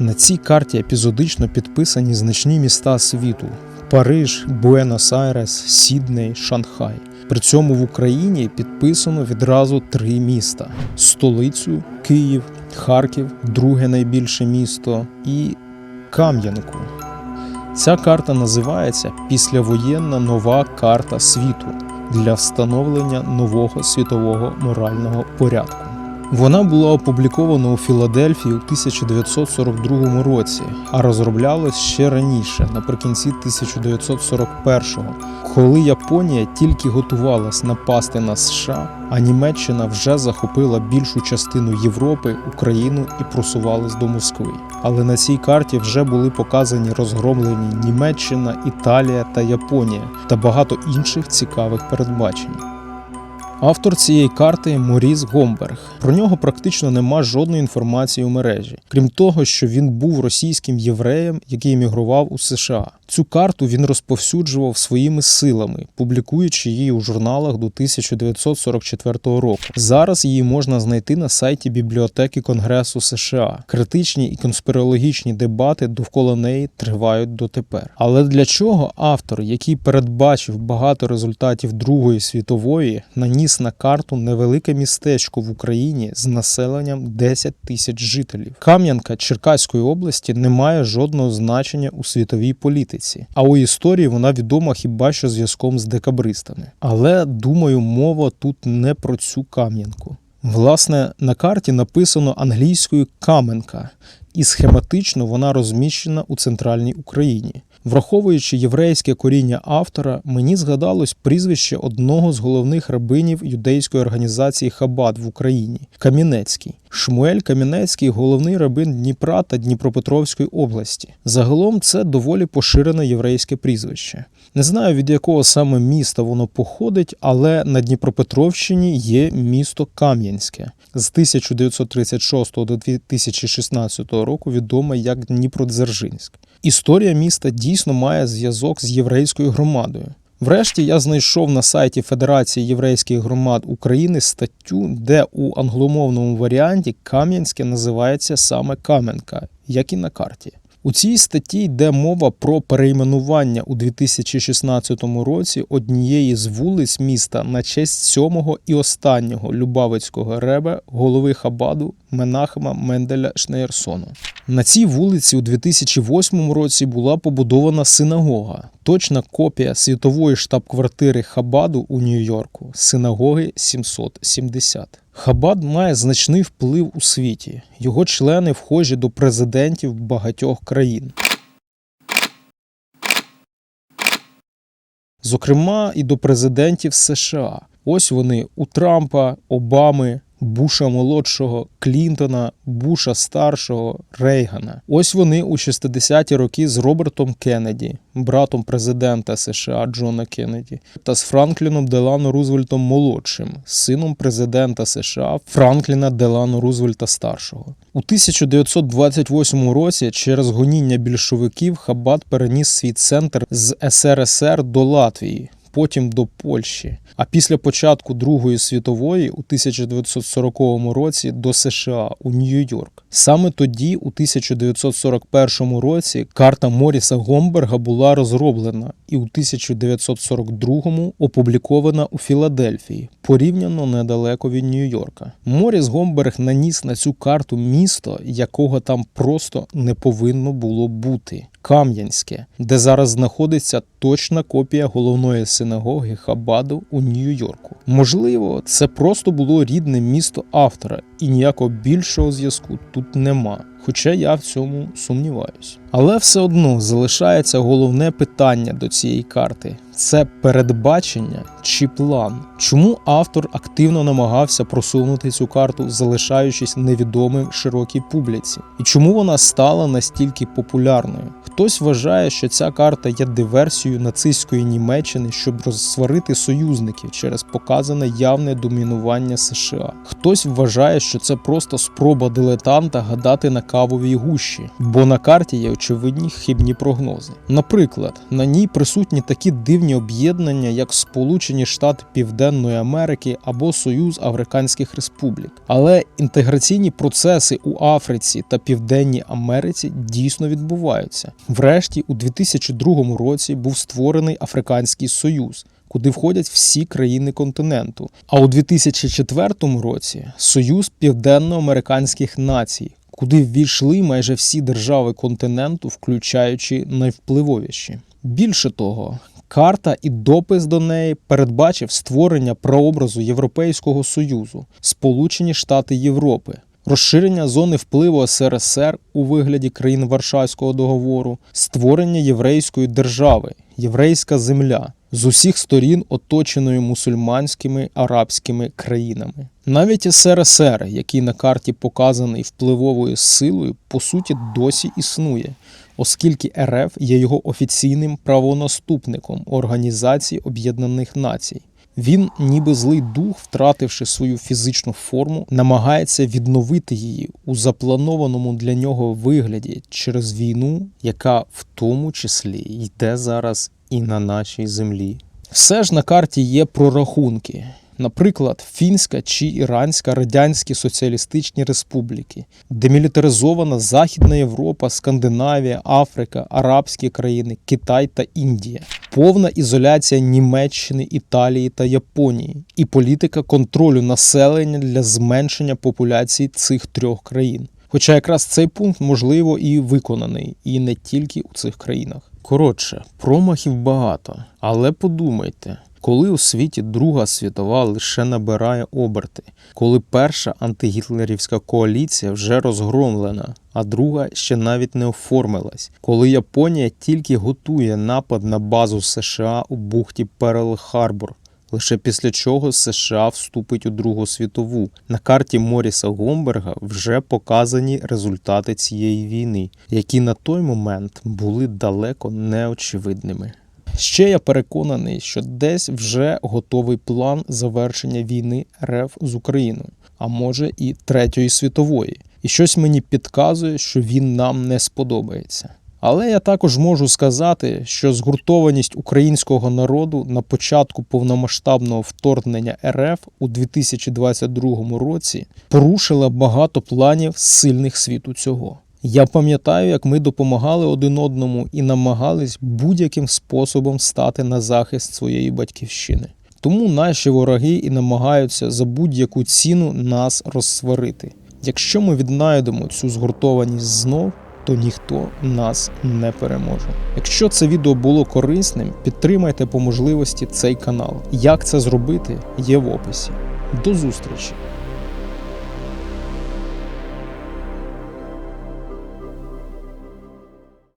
На цій карті епізодично підписані значні міста світу: Париж, Буенос-Айрес, Сідней, Шанхай. При цьому в Україні підписано відразу три міста: столицю, Київ, Харків, друге найбільше місто і Кам'янку. Ця карта називається Післявоєнна нова карта світу для встановлення нового світового морального порядку. Вона була опублікована у Філадельфії у 1942 році, а розроблялась ще раніше, наприкінці 1941-го, коли Японія тільки готувалась напасти на США, а Німеччина вже захопила більшу частину Європи, Україну і просувалась до Москви. Але на цій карті вже були показані розгромлені Німеччина, Італія та Японія та багато інших цікавих передбачень. Автор цієї карти Моріс Гомберг. Про нього практично нема жодної інформації у мережі, крім того, що він був російським євреєм, який емігрував у США. Цю карту він розповсюджував своїми силами, публікуючи її у журналах до 1944 року. Зараз її можна знайти на сайті бібліотеки Конгресу США. Критичні і конспірологічні дебати довкола неї тривають дотепер. Але для чого автор, який передбачив багато результатів Другої світової, наніс на карту невелике містечко в Україні з населенням 10 тисяч жителів? Кам'янка Черкаської області не має жодного значення у світовій політиці, а у історії вона відома хіба що зв'язком з декабристами. Але думаю, мова тут не про цю Кам'янку. Власне, на карті написано англійською Каменка, і схематично вона розміщена у центральній Україні. Враховуючи єврейське коріння автора, мені згадалось прізвище одного з головних рабинів юдейської організації Хабад в Україні Камінецький. Шмуель Камінецький головний рабин Дніпра та Дніпропетровської області. Загалом це доволі поширене єврейське прізвище. Не знаю від якого саме міста воно походить, але на Дніпропетровщині є місто Кам'янське з 1936 до 2016 року відома як Дніпродзержинськ. Історія міста дійсно має зв'язок з єврейською громадою. Врешті я знайшов на сайті Федерації єврейських громад України статтю, де у англомовному варіанті Кам'янське називається саме Кам'янка, як і на карті. У цій статті йде мова про перейменування у 2016 році однієї з вулиць міста на честь сьомого і останнього Любавицького ребе голови Хабаду Менахема Менделя Шнейрсону. На цій вулиці у 2008 році була побудована синагога, точна копія світової штаб-квартири Хабаду у Нью-Йорку, синагоги 770. Хабад має значний вплив у світі. Його члени вхожі до президентів багатьох країн. Зокрема, і до президентів США. Ось вони у Трампа, Обами, Буша молодшого, Клінтона, Буша старшого, Рейгана. Ось вони у 60-ті роки з Робертом Кеннеді, братом президента США Джона Кеннеді, та з Франкліном Делано Рузвельтом молодшим, сином президента США Франкліна Делано Рузвельта старшого. У 1928 році через гоніння більшовиків Хабат переніс свій центр з СРСР до Латвії потім до Польщі. А після початку Другої світової у 1940 році до США у Нью-Йорк. Саме тоді, у 1941 році, карта Моріса Гомберга була розроблена і у 1942 опублікована у Філадельфії, порівняно недалеко від Нью-Йорка. Моріс Гомберг наніс на цю карту місто, якого там просто не повинно було бути. Кам'янське, де зараз знаходиться точна копія головної синагоги Хабаду у Нью-Йорку. Можливо, це просто було рідне місто автора, і ніякого більшого зв'язку тут нема. Хоча я в цьому сумніваюсь. Але все одно залишається головне питання до цієї карти: це передбачення чи план? Чому автор активно намагався просунути цю карту, залишаючись невідомим широкій публіці? І чому вона стала настільки популярною? Хтось вважає, що ця карта є диверсією нацистської Німеччини, щоб розсварити союзників через показане явне домінування США. Хтось вважає, що це просто спроба дилетанта гадати на кавовій гущі, бо на карті є очевидні хибні прогнози. Наприклад, на ній присутні такі дивні об'єднання, як Сполучені Штати Південної Америки або Союз Африканських Республік. Але інтеграційні процеси у Африці та Південній Америці дійсно відбуваються. Врешті, у 2002 році був створений Африканський Союз. Куди входять всі країни континенту. А у 2004 році Союз Південноамериканських націй, куди ввійшли майже всі держави континенту, включаючи найвпливовіші. Більше того, карта і допис до неї передбачив створення прообразу Європейського Союзу, Сполучені Штати Європи, розширення зони впливу СРСР у вигляді країн Варшавського договору, створення єврейської держави, єврейська земля. З усіх сторін оточеною мусульманськими арабськими країнами. Навіть СРСР, який на карті показаний впливовою силою, по суті досі існує, оскільки РФ є його офіційним правонаступником Організації Об'єднаних Націй. Він, ніби злий дух, втративши свою фізичну форму, намагається відновити її у запланованому для нього вигляді через війну, яка в тому числі йде зараз і на нашій землі. Все ж на карті є прорахунки. Наприклад, Фінська чи Іранська Радянські Соціалістичні Республіки, демілітаризована Західна Європа, Скандинавія, Африка, Арабські країни, Китай та Індія, повна ізоляція Німеччини, Італії та Японії і політика контролю населення для зменшення популяції цих трьох країн. Хоча якраз цей пункт можливо і виконаний, і не тільки у цих країнах. Коротше, промахів багато, але подумайте, коли у світі Друга світова лише набирає оберти, коли перша антигітлерівська коаліція вже розгромлена, а друга ще навіть не оформилась, коли Японія тільки готує напад на базу США у бухті Перл-Харбор, Лише після чого США вступить у Другу світову. На карті Моріса Гомберга вже показані результати цієї війни, які на той момент були далеко неочевидними. Ще я переконаний, що десь вже готовий план завершення війни РФ з Україною, а може і Третьої світової. І щось мені підказує, що він нам не сподобається. Але я також можу сказати, що згуртованість українського народу на початку повномасштабного вторгнення РФ у 2022 році порушила багато планів сильних світу цього. Я пам'ятаю, як ми допомагали один одному і намагались будь-яким способом стати на захист своєї батьківщини. Тому наші вороги і намагаються за будь-яку ціну нас розсварити. Якщо ми віднайдемо цю згуртованість знов, то ніхто нас не переможе. Якщо це відео було корисним, підтримайте по можливості цей канал. Як це зробити, є в описі. До зустрічі!